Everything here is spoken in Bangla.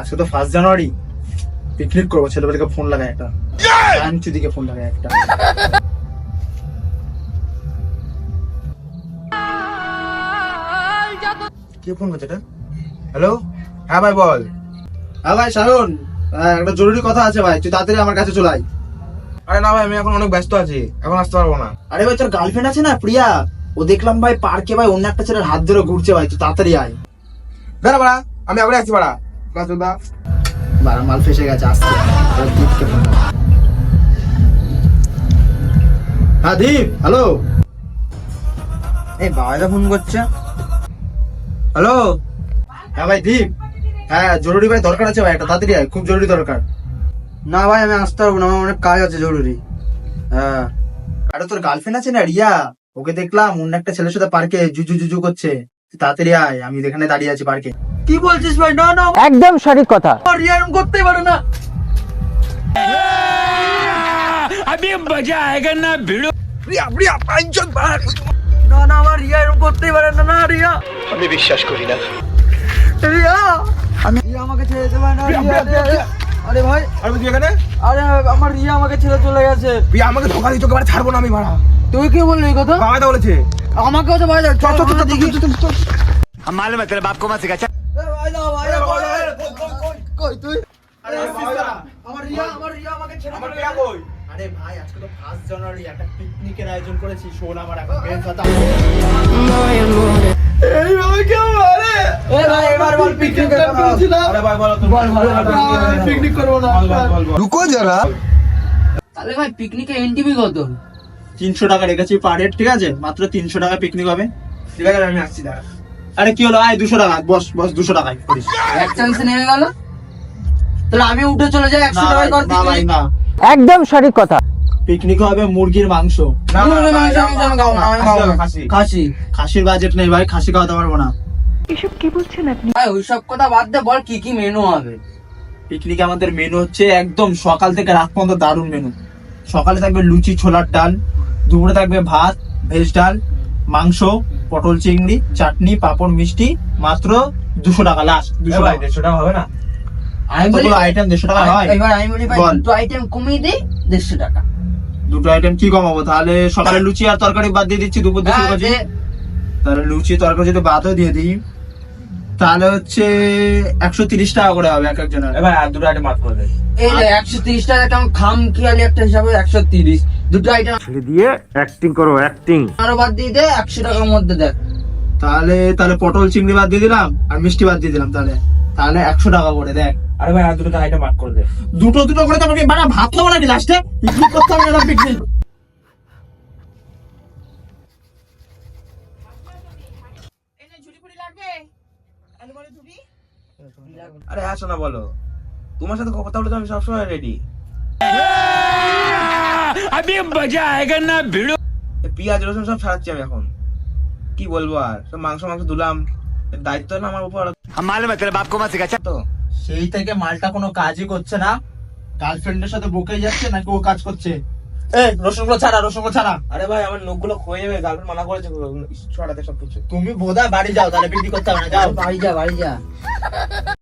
আজকে তো ফার্স্ট জানুয়ারি পিকনিক করব ছেলেবেলাকে ফোন লাগায় একটা। জানছি দিকে ফোন লাগায় একটা। কে ফোন করছে এটা? হ্যালো হ্যাঁ ভাই বল। হ্যাঁ ভাই হ্যাঁ, একটা জরুরি কথা আছে ভাই তুই তাড়াতাড়ি আমার কাছে চলে আয়। আরে না ভাই আমি এখন অনেক ব্যস্ত আছি এখন আসতে পারব না। আরে ভাই তোর গার্লফ্রেন্ড আছে না প্রিয়া? ও দেখলাম ভাই পার্কে ভাই অন্য একটা ছেলের হাত ধরে ঘুরছে ভাই তুই তাড়াতাড়ি আয়। দাঁড়া বাড়া আমি আবার আসছি বাড়া। বাস বারা মাল ফেসে গেছে আসছে। দীপকে ফোন হ্যাঁ দীপ হ্যালো। এই বাবাইদা ফোন করছে। হ্যালো। হ্যাঁ ভাই দীপ। হ্যাঁ জরুরি ভাই দরকার আছে ভাই একটা তাড়াতাড়ি আয় খুব জরুরি দরকার। না ভাই আমি আসতে পারব না আমার অনেক কাজ আছে জরুরি। হ্যাঁ। আরে তোর গার্লফ্রেন্ড আছে না রিয়া? ওকে দেখলাম অন্য একটা ছেলের সাথে পার্কে জুজু জুজু করছে। তাড়াতাড়ি আয় আমি এখানে দাঁড়িয়ে আছি পার্কে কি বলছিস ভাই? না না। একদম সঠিক কথা। রিয়ারম ইয়ে করতে পারে না। আমি বাজা আয়েগা না ভিড়ো রিয়া রিয়া পাঁচজন বার না না আমার ইয়ে রিয়া এরকম করতে পারে না না রিয়া। আমি বিশ্বাস করি না। রিয়া আমি রিয়া আমাকে ছেড়ে দেবে না রিয়া আরে ভাই। আরে আমার রিয়া আমাকে ছেড়ে চলে গেছে। রিয়া আমাকে ছাড়বো না আমি মারা। তুই কে বললি কথা? বাবা বলেছে। আমাকেও তো ভাই কই তুই? আরে আমার রিয়া আমার রিয়া আমাকে ছেড়ে চলে গেছে। আরে ভাই আজকে তো ফার্স্ট জানুয়ারি একটা পিকনিকের আয়োজন করেছি শোন আমার এখন বেঞ্চ আছে এইভাবে কেউ মারে? এ ভাই এবার বল পিকনিক করেছিলাম। আরে ভাই বলো বল বল পিকনিক করব। না। রুকো যারা। তাহলে ভাই পিকনিকে এনটিভি কত? তিনশো টাকা রেখেছি পার হেড ঠিক আছে? মাত্র তিনশো টাকা পিকনিক হবে। ঠিক আছে আমি আসছি দাঁড়া। আরে কি হলো? আয় দুশো টাকা বস বস দুশো টাকায় করিস। এক চান্সে নেমে গেল। তাহলে আমি উঠে চলে যাই একশো না টাকা কর না ভাই না। একদম সঠিক কথা। পিকনিক হবে মুরগির মাংস। খাসি। খাসির বাজেট নেই ভাই খাসি খাওয়াতে পারব না। ভাই ওইসব কথা বাদ দে বল কি কি মেনু হবে। পিকনিকে আমাদের মেনু হচ্ছে একদম সকাল থেকে রাত পর্যন্ত দারুণ মেনু সকালে থাকবে লুচি ছোলার ডাল দুপুরে থাকবে ভাত ভেজ ডাল মাংস পটল চিংড়ি চাটনি পাঁপড় মিষ্টি মাত্র দুশো টাকা লাস্ট দুশো ভাই টাকা। দেড়শো টাকা হবে না? আমি বলি কতগুলো আইটেম দেড়শো টাকা হয় এবার আমি বলি। দুটো আইটেম কমিয়ে দিই দেড়শো টাকা। দুটো আইটেম কি কমাবো? তাহলে সকালে লুচি আর তরকারি বাদ দিয়ে দিচ্ছি দুপুর দুপুর হ্যাঁ, তাহলে লুচি তরকারি যদি বাদও দিয়ে দিই তাহলে হচ্ছে একশো তিরিশ টাকা করে হবে এক একজনের। এ ভাই আর দুটো আইটেম মাফ করে এই একশো তিরিশ টাকা কেমন খাম খেয়ালি একটা হিসাবে একশো তিরিশ। দুটো আইটেম দিয়ে অ্যাক্টিং করো অ্যাক্টিং আরও বাদ দিয়ে দে একশো টাকার মধ্যে দেখ। তাহলে তাহলে পটল চিংড়ি বাদ দিয়ে দিলাম আর মিষ্টি বাদ দিয়ে দিলাম তাহলে। তাহলে একশো টাকা করে দেখ। আরে ভাই আর দুটো আইটেম মাফ করে দে। দুটো দুটো করে বাড়া ভাত খাব নাকি লাস্টে পিকনিক করতে হবে না পিকনিক আরে হ্যাঁ শোনা বলো। তোমার সাথে কথা বলতে আমি সবসময় রেডি अभी मजा आएगा ना भिड़ो পেঁয়াজ রসুন সব ছাড়াচ্ছি আমি এখন কি বলবো আর সব মাংস মাংস দুলাম এর দায়িত্ব না আমার উপর हम मालूम है तेरे बाप को मत सिखा चल। তো সেই থেকে মালটা কোনো কাজই করছে না গার্লফ্রেন্ডের সাথে বকে যাচ্ছে নাকি ও কাজ করছে এই রসুনগুলো ছাড়া রসুনগুলো ছাড়া আরে ভাই আমার নখগুলো ক্ষয়ে যাবে গার্লফ্রেন্ড মানা করেছে ছড়াতে সব কিছু তুমি বোধহয় বাড়ি যাও তাহলে পিকনিক করতে হবে না যাও বাড়ি যা বাড়ি যা